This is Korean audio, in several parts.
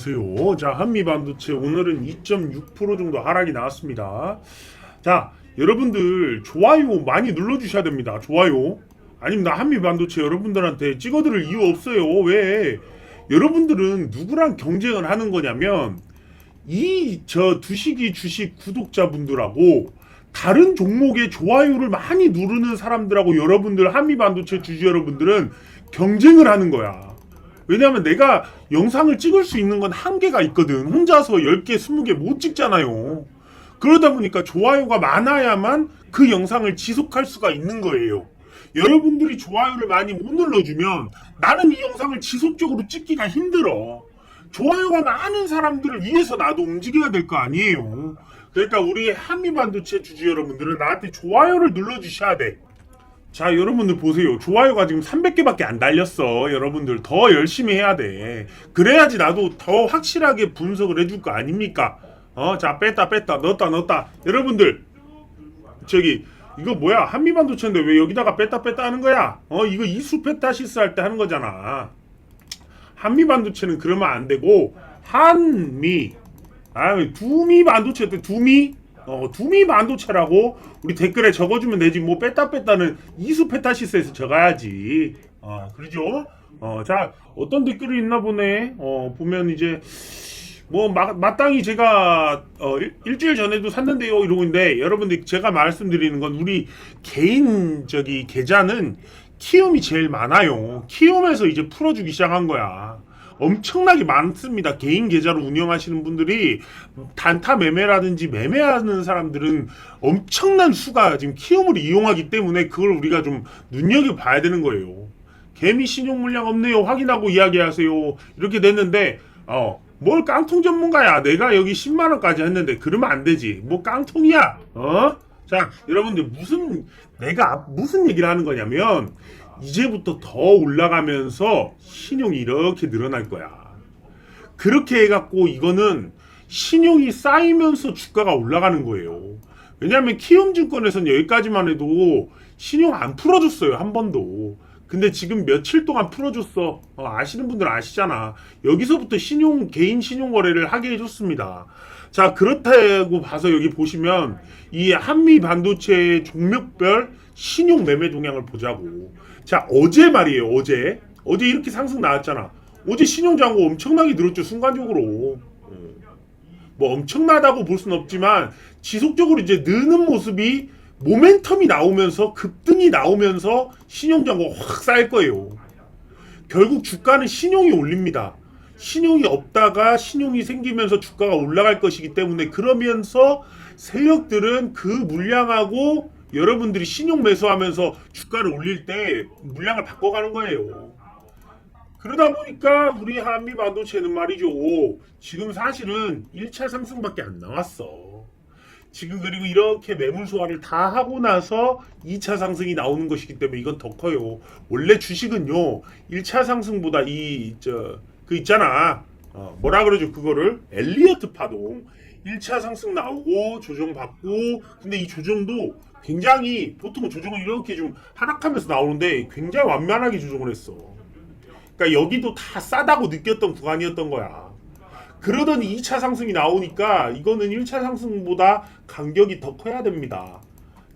안녕하세요. 자, 한미 반도체 오늘은 2.6% 정도 하락이 나왔습니다. 자, 여러분들 좋아요 많이 눌러 주셔야 됩니다. 좋아요. 아니면 나 한미 반도체 여러분들한테 찍어 드릴 이유 없어요. 왜? 여러분들은 누구랑 경쟁을 하는 거냐면 이 저 두식이 주식 구독자분들하고 다른 종목의 좋아요를 많이 누르는 사람들하고 여러분들 한미 반도체 주주 여러분들은 경쟁을 하는 거야. 왜냐하면 내가 영상을 찍을 수 있는 건 한계가 있거든. 혼자서 10개, 20개 못 찍잖아요. 그러다 보니까 좋아요가 많아야만 그 영상을 지속할 수가 있는 거예요. 여러분들이 좋아요를 많이 못 눌러주면 나는 이 영상을 지속적으로 찍기가 힘들어. 좋아요가 많은 사람들을 위해서 나도 움직여야 될 거 아니에요. 그러니까 우리 한미반도체 주주 여러분들은 나한테 좋아요를 눌러주셔야 돼. 자, 여러분들 보세요. 좋아요가 지금 300개밖에 안 달렸어. 여러분들 더 열심히 해야 돼. 그래야지 나도 더 확실하게 분석을 해줄 거 아닙니까? 어, 자, 뺐다, 뺐다, 넣었다, 넣었다. 여러분들, 저기, 이거 뭐야? 한미반도체인데 왜 여기다가 뺐다, 뺐다 하는 거야? 어, 이거 이수 페타시스 할 때 하는 거잖아. 한미반도체는 그러면 안 되고, 한미, 아, 두미 반도체 때 두미? 어, 두미 반도체라고 우리 댓글에 적어주면 되지. 뭐 뺐다 뺐다는 이수 페타시스에서 적어야지. 어, 그러죠? 어, 자, 어떤 댓글이 있나 보네. 어, 보면 이제 뭐 마, 마땅히 제가 어, 일, 일주일 전에도 샀는데요 이러고 있는데 여러분들 제가 말씀드리는 건 우리 개인 저기 계좌는 키움이 제일 많아요. 키움에서 이제 풀어주기 시작한 거야. 엄청나게 많습니다. 개인 계좌로 운영하시는 분들이 단타 매매라든지 매매하는 사람들은 엄청난 수가 지금 키움을 이용하기 때문에 그걸 우리가 좀 눈여겨 봐야 되는 거예요. 개미 신용 물량 없네요. 확인하고 이야기하세요. 이렇게 됐는데 어. 뭘 깡통 전문가야. 내가 여기 10만 원까지 했는데 그러면 안 되지. 뭐 깡통이야. 어? 자, 여러분들 무슨 내가 무슨 얘기를 하는 거냐면 이제부터 더 올라가면서 신용이 이렇게 늘어날 거야. 그렇게 해갖고 이거는 신용이 쌓이면서 주가가 올라가는 거예요. 왜냐하면 키움증권에서는 여기까지만 해도 신용 안 풀어줬어요 한 번도. 근데 지금 며칠 동안 풀어줬어. 어, 아시는 분들 아시잖아. 여기서부터 신용 개인 신용 거래를 하게 해줬습니다. 자 그렇다고 봐서 여기 보시면 이 한미 반도체 종목별 신용 매매 동향을 보자고. 자 어제 말이에요 어제 어제 이렇게 상승 나왔잖아. 어제 신용 잔고 엄청나게 늘었죠 순간적으로. 뭐 엄청나다고 볼 수는 없지만 지속적으로 이제 느는 모습이 모멘텀이 나오면서 급등이 나오면서 신용 잔고가 확 쌓일 거예요. 결국 주가는 신용이 올립니다. 신용이 없다가 신용이 생기면서 주가가 올라갈 것이기 때문에 그러면서 세력들은 그 물량하고 여러분들이 신용 매수하면서 주가를 올릴 때 물량을 바꿔가는 거예요. 그러다 보니까 우리 한미 반도체는 말이죠. 지금 사실은 1차 상승밖에 안 나왔어. 지금 그리고 이렇게 매물 소화를 다 하고 나서 2차 상승이 나오는 것이기 때문에 이건 더 커요. 원래 주식은요. 1차 상승보다 이 저 그 있잖아. 어, 뭐라 그러죠? 그거를 엘리어트 파동. 1차 상승 나오고 조정 받고 근데 이 조정도 굉장히 보통 조정은 이렇게 좀 하락하면서 나오는데 굉장히 완만하게 조정을 했어. 그러니까 여기도 다 싸다고 느꼈던 구간이었던 거야. 그러더니 2차 상승이 나오니까 이거는 1차 상승보다 간격이 더 커야 됩니다.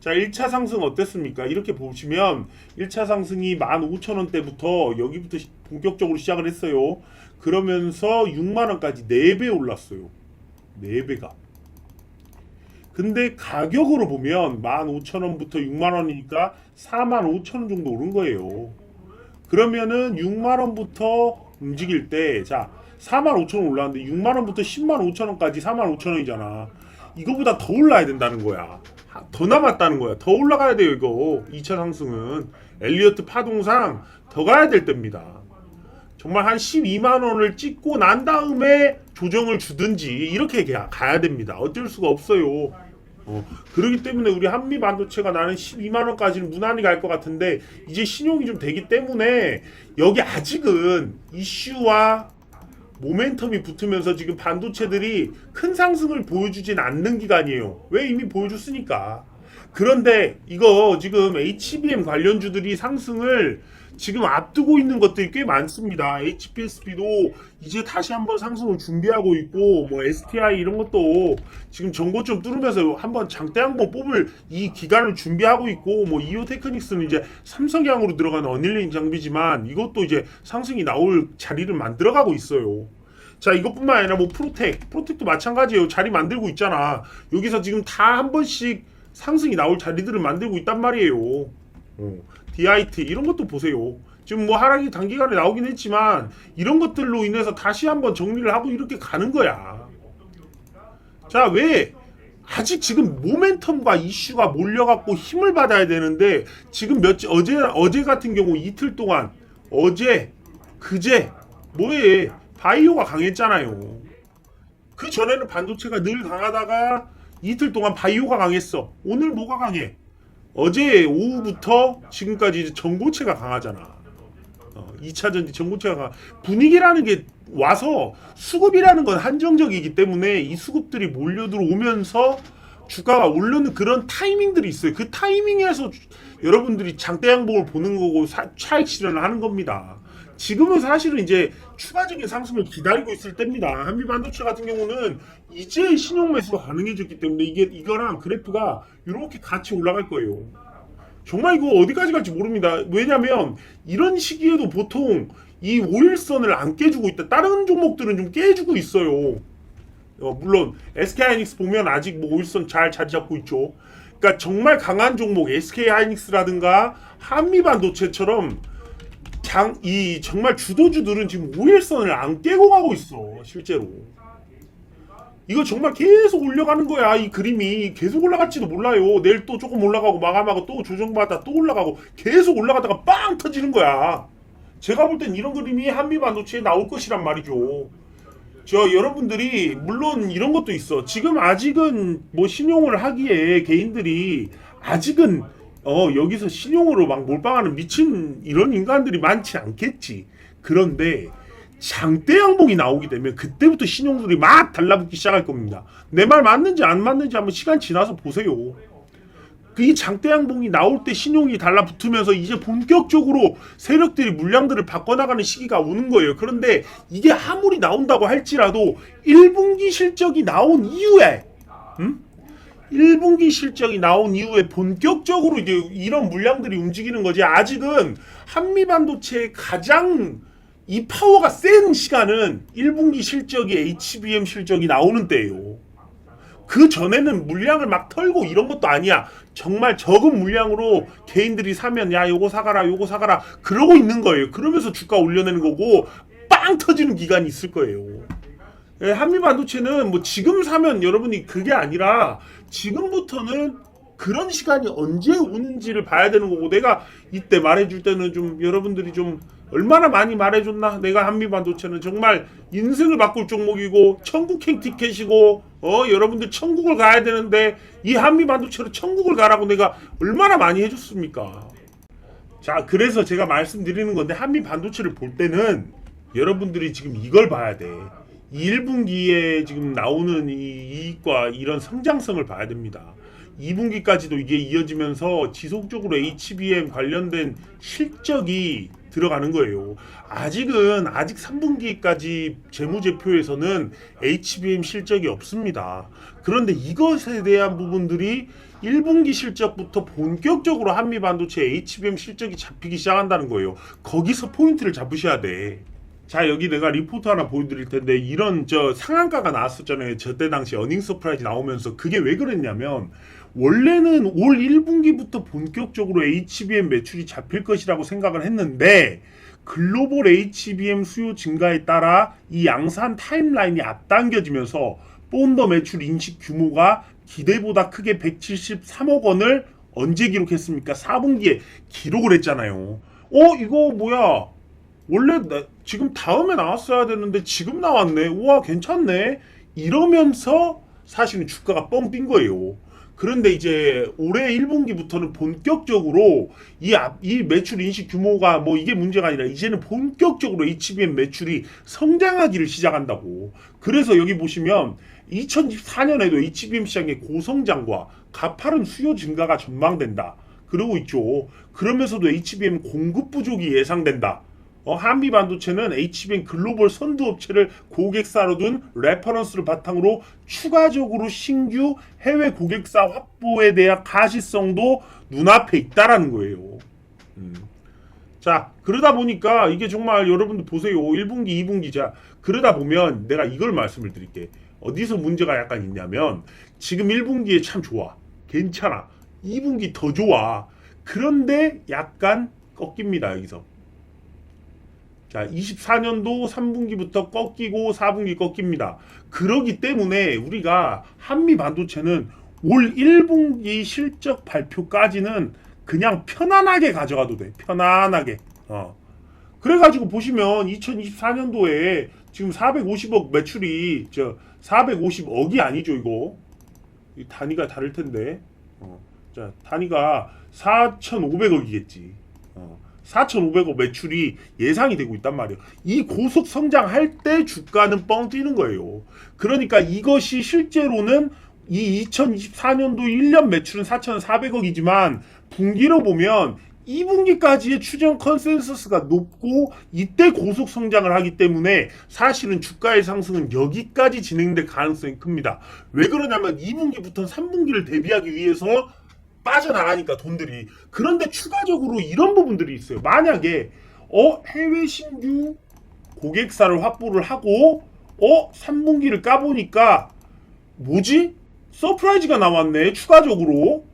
자, 1차 상승 어땠습니까? 이렇게 보시면 1차 상승이 15,000원대부터 여기부터 시- 본격적으로 시작을 했어요. 그러면서 6만 원까지 4배 올랐어요. 4배가. 근데 가격으로 보면 15,000원부터 6만 원이니까 4만 5천 원 정도 오른 거예요. 그러면은 6만 원부터 움직일 때 자, 4만 5천 원 올랐는데 6만 원부터 10만 5천 원까지 4만 5천 원이잖아. 이거보다 더 올라야 된다는 거야. 하- 더 남았다는 거야. 더 올라가야 돼요, 이거. 2차 상승은 엘리어트 파동상 더 가야 될 때입니다. 정말 한 12만 원을 찍고 난 다음에 조정을 주든지 이렇게 가- 가야 됩니다. 어쩔 수가 없어요. 어, 그렇기 때문에 우리 한미 반도체가 나는 12만 원까지는 무난히 갈 것 같은데 이제 신용이 좀 되기 때문에 여기 아직은 이슈와 모멘텀이 붙으면서 지금 반도체들이 큰 상승을 보여주진 않는 기간이에요. 왜 이미 보여줬으니까. 그런데 이거 지금 HBM 관련주들이 상승을 지금 앞두고 있는 것들이 꽤 많습니다. HPSP도 이제 다시 한번 상승을 준비하고 있고 뭐 STI 이런 것도 지금 정고점 뚫으면서 한번 장대 한번 뽑을 이 기간을 준비하고 있고 뭐 이오 테크닉스는 이제 삼성향으로 들어가는 어닐링 장비지만 이것도 이제 상승이 나올 자리를 만들어가고 있어요. 자 이것뿐만 아니라 뭐 프로텍 프로텍도 마찬가지예요 자리 만들고 있잖아 여기서 지금 다 한 번씩 상승이 나올 자리들을 만들고 있단 말이에요. 어, DIT 이런 것도 보세요. 지금 뭐 하락이 단기간에 나오긴 했지만 이런 것들로 인해서 다시 한번 정리를 하고 이렇게 가는 거야. 자 왜? 아직 지금 모멘텀과 이슈가 몰려갖고 힘을 받아야 되는데 지금 며칠 어제 어제 같은 경우 이틀 동안 어제 그제 뭐해? 바이오가 강했잖아요. 그 전에는 반도체가 늘 강하다가 이틀 동안 바이오가 강했어. 오늘 뭐가 강해? 어제 오후부터 지금까지 전고체가 강하잖아. 어, 2차 전지 전고체가 강. 분위기라는 게 와서 수급이라는 건 한정적이기 때문에 이 수급들이 몰려 들어오면서 주가가 오르는 그런 타이밍들이 있어요. 그 타이밍에서 주- 여러분들이 장대 양봉을 보는 거고 사- 차익 실현을 하는 겁니다. 지금은 사실은 이제 추가적인 상승을 기다리고 있을 때입니다. 한미 반도체 같은 경우는 이제 신용 매수가 가능해졌기 때문에 이게 이거랑 그래프가 이렇게 같이 올라갈 거예요. 정말 이거 어디까지 갈지 모릅니다. 왜냐면 이런 시기에도 보통 이 5일선을 안 깨주고 있다. 다른 종목들은 좀 깨주고 있어요. 어, 물론 SK하이닉스 보면 아직 뭐 5일선 잘 자리 잡고 있죠. 그러니까 정말 강한 종목 SK하이닉스라든가 한미 반도체처럼 장, 이 정말 주도주들은 지금 5일선을 안 깨고 가고 있어 실제로. 이거 정말 계속 올라가는 거야 이 그림이. 계속 올라갈지도 몰라요. 내일 또 조금 올라가고 마감하고 또 조정받아 또 올라가고 계속 올라가다가 빵 터지는 거야. 제가 볼 땐 이런 그림이 한미 반도체에 나올 것이란 말이죠. 저 여러분들이 물론 이런 것도 있어. 지금 아직은 뭐 신용을 하기에 개인들이 아직은 어 여기서 신용으로 막 몰빵하는 미친 이런 인간들이 많지 않겠지 그런데 장대 양봉이 나오게 되면 그때부터 신용들이 막 달라붙기 시작할 겁니다 내 말 맞는지 안 맞는지 한번 시간 지나서 보세요 그이 장대 양봉이 나올 때 신용이 달라붙으면서 이제 본격적으로 세력들이 물량들을 바꿔나가는 시기가 오는 거예요. 그런데 이게 아무리 나온다고 할지라도 1분기 실적이 나온 이후에, 음? 1분기 실적이 나온 이후에 본격적으로 이제 이런 물량들이 움직이는 거지. 아직은 한미 반도체의 가장 이 파워가 센 시간은 1분기 실적이 HBM 실적이 나오는 때예요. 그 전에는 물량을 막 털고 이런 것도 아니야. 정말 적은 물량으로 개인들이 사면 야 요거 사가라 요거 사가라 그러고 있는 거예요. 그러면서 주가 올려내는 거고 빵 터지는 기간이 있을 거예요. 예, 한미 반도체는 뭐 지금 사면 여러분이 그게 아니라 지금부터는 그런 시간이 언제 오는지를 봐야 되는 거고 내가 이때 말해줄 때는 좀 여러분들이 좀 얼마나 많이 말해줬나? 내가 한미 반도체는 정말 인생을 바꿀 종목이고 천국행 티켓이고 어 여러분들 천국을 가야 되는데 이 한미 반도체로 천국을 가라고 내가 얼마나 많이 해줬습니까? 자 그래서 제가 말씀드리는 건데 한미 반도체를 볼 때는 여러분들이 지금 이걸 봐야 돼 1분기에 지금 나오는 이 이익과 이런 성장성을 봐야 됩니다. 2분기까지도 이게 이어지면서 지속적으로 HBM 관련된 실적이 들어가는 거예요. 아직은 아직 3분기까지 재무제표에서는 HBM 실적이 없습니다. 그런데 이것에 대한 부분들이 1분기 실적부터 본격적으로 한미 반도체 HBM 실적이 잡히기 시작한다는 거예요. 거기서 포인트를 잡으셔야 돼. 자 여기 내가 리포트 하나 보여드릴 텐데 이런 저 상한가가 나왔었잖아요 저때 당시 어닝 서프라이즈 나오면서 그게 왜 그랬냐면 원래는 올 1분기부터 본격적으로 HBM 매출이 잡힐 것이라고 생각을 했는데 글로벌 HBM 수요 증가에 따라 이 양산 타임라인이 앞당겨지면서 본더 매출 인식 규모가 기대보다 크게 173억 원을 언제 기록했습니까? 4분기에 기록을 했잖아요. 어 이거 뭐야? 원래 나- 지금 다음에 나왔어야 되는데 지금 나왔네. 우와 괜찮네. 이러면서 사실은 주가가 뻥 뛴 거예요. 그런데 이제 올해 1분기부터는 본격적으로 이, 앞- 이 매출 인식 규모가 뭐 이게 문제가 아니라 이제는 본격적으로 HBM 매출이 성장하기를 시작한다고. 그래서 여기 보시면 2024년에도 HBM 시장의 고성장과 가파른 수요 증가가 전망된다. 그러고 있죠. 그러면서도 HBM 공급 부족이 예상된다. 어, 한미 반도체는 HBM 글로벌 선두 업체를 고객사로 둔 레퍼런스를 바탕으로 추가적으로 신규 해외 고객사 확보에 대한 가시성도 눈앞에 있다라는 거예요. 음. 자, 그러다 보니까 이게 정말 여러분들 보세요. 1분기, 2분기 자, 그러다 보면 내가 이걸 말씀을 드릴게. 어디서 문제가 약간 있냐면 지금 1분기에 참 좋아. 괜찮아. 2분기 더 좋아. 그런데 약간 꺾입니다, 여기서. 자, 24년도 3분기부터 꺾이고 4분기 꺾입니다. 그러기 때문에 우리가 한미 반도체는 올 1분기 실적 발표까지는 그냥 편안하게 가져가도 돼. 편안하게. 어. 그래가지고 보시면 2024년도에 지금 450억 매출이 저 450억이 아니죠 이거 이 단위가 다를 텐데 어. 자 단위가 4,500억이겠지 어. 4,500억 매출이 예상이 되고 있단 말이에요. 이 고속 성장할 때 주가는 뻥 뛰는 거예요. 그러니까 이것이 실제로는 이 2024년도 1년 매출은 4,400억이지만 분기로 보면 2분기까지의 추정 컨센서스가 높고 이때 고속 성장을 하기 때문에 사실은 주가의 상승은 여기까지 진행될 가능성이 큽니다. 왜 그러냐면 2분기부터 3분기를 대비하기 위해서 빠져나가니까 돈들이. 그런데 추가적으로 이런 부분들이 있어요. 만약에 어 해외 신규 고객사를 확보를 하고 어 3분기를 까보니까 뭐지? 서프라이즈가 나왔네 추가적으로.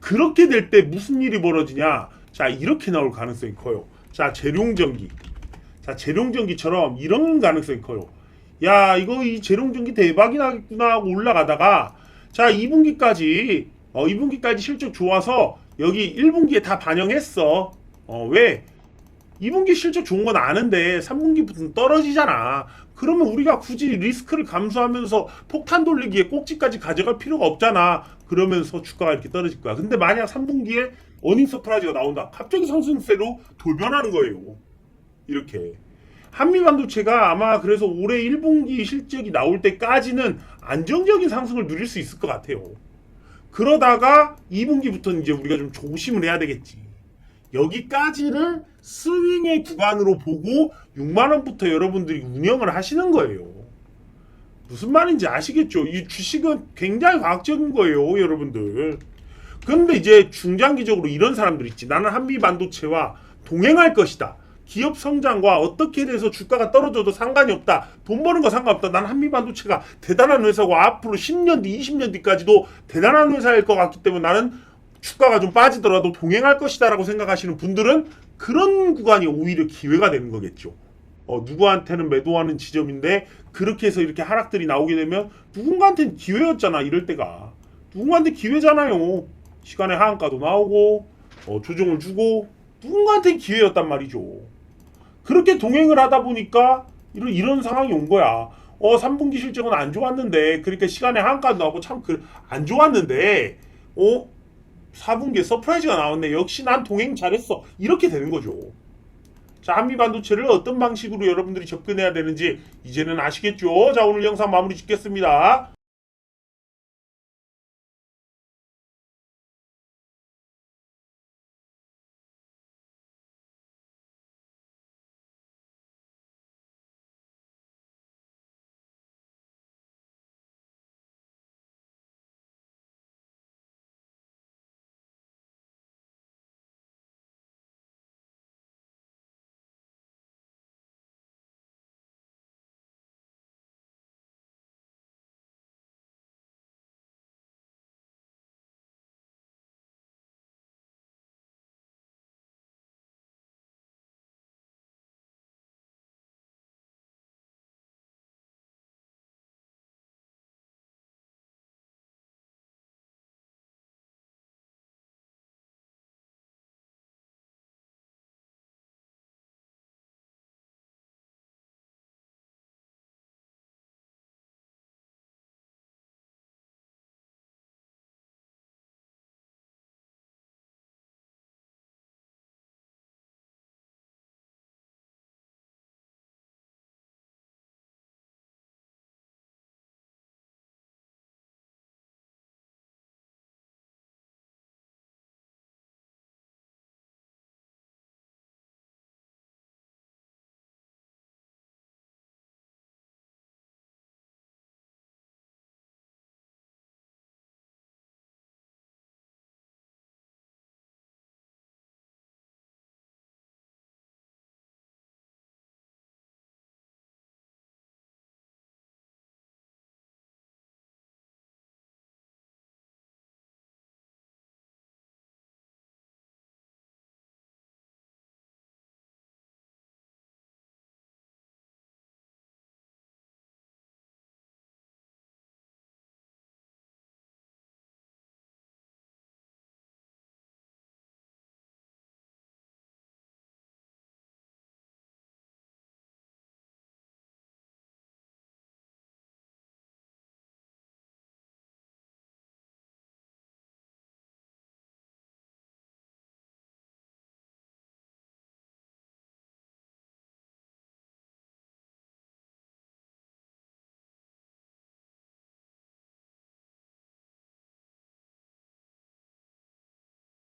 그렇게 될 때 무슨 일이 벌어지냐? 자 이렇게 나올 가능성이 커요. 자 재룡전기. 자 재룡전기처럼 이런 가능성이 커요. 야 이거 이 재룡전기 대박이 나겠구나 하고 올라가다가 자 2분기까지 어 2분기까지 실적 좋아서 여기 1분기에 다 반영했어 어 왜? 2분기 실적 좋은 건 아는데 3분기부터는 떨어지잖아. 그러면 우리가 굳이 리스크를 감수하면서 폭탄 돌리기에 꼭지까지 가져갈 필요가 없잖아. 그러면서 주가가 이렇게 떨어질 거야. 근데 만약 3분기에 어닝 서프라이즈가 나온다. 갑자기 상승세로 돌변하는 거예요. 이렇게. 한미 반도체가 아마 그래서 올해 1분기 실적이 나올 때까지는 안정적인 상승을 누릴 수 있을 것 같아요. 그러다가 2분기부터는 이제 우리가 좀 조심을 해야 되겠지. 여기까지를 스윙의 구간으로 보고 6만 원부터 여러분들이 운영을 하시는 거예요. 무슨 말인지 아시겠죠? 이 주식은 굉장히 과학적인 거예요, 여러분들. 그런데 이제 중장기적으로 이런 사람들 있지. 나는 한미 반도체와 동행할 것이다. 기업 성장과 어떻게 돼서 주가가 떨어져도 상관이 없다. 돈 버는 거 상관없다. 나는 한미 반도체가 대단한 회사고 앞으로 10년 뒤, 20년 뒤까지도 대단한 회사일 것 같기 때문에 나는 주가가 좀 빠지더라도 동행할 것이다라고 생각하시는 분들은 그런 구간이 오히려 기회가 되는 거겠죠. 어, 누구한테는 매도하는 지점인데 그렇게 해서 이렇게 하락들이 나오게 되면 누군가한테는 기회였잖아 이럴 때가 누군가한테 기회잖아요 시간의 하한가도 나오고 어, 조정을 주고 누군가한테 기회였단 말이죠 그렇게 동행을 하다 보니까 이런, 이런 상황이 온 거야 어 3분기 실적은 안 좋았는데 그러니까 시간의 하한가도 나오고 참안 좋았는데 어 4분기에 서프라이즈가 나왔네. 역시 난 동행 잘했어. 이렇게 되는 거죠. 자, 한미 반도체를 어떤 방식으로 여러분들이 접근해야 되는지 이제는 아시겠죠? 자, 오늘 영상 마무리 짓겠습니다.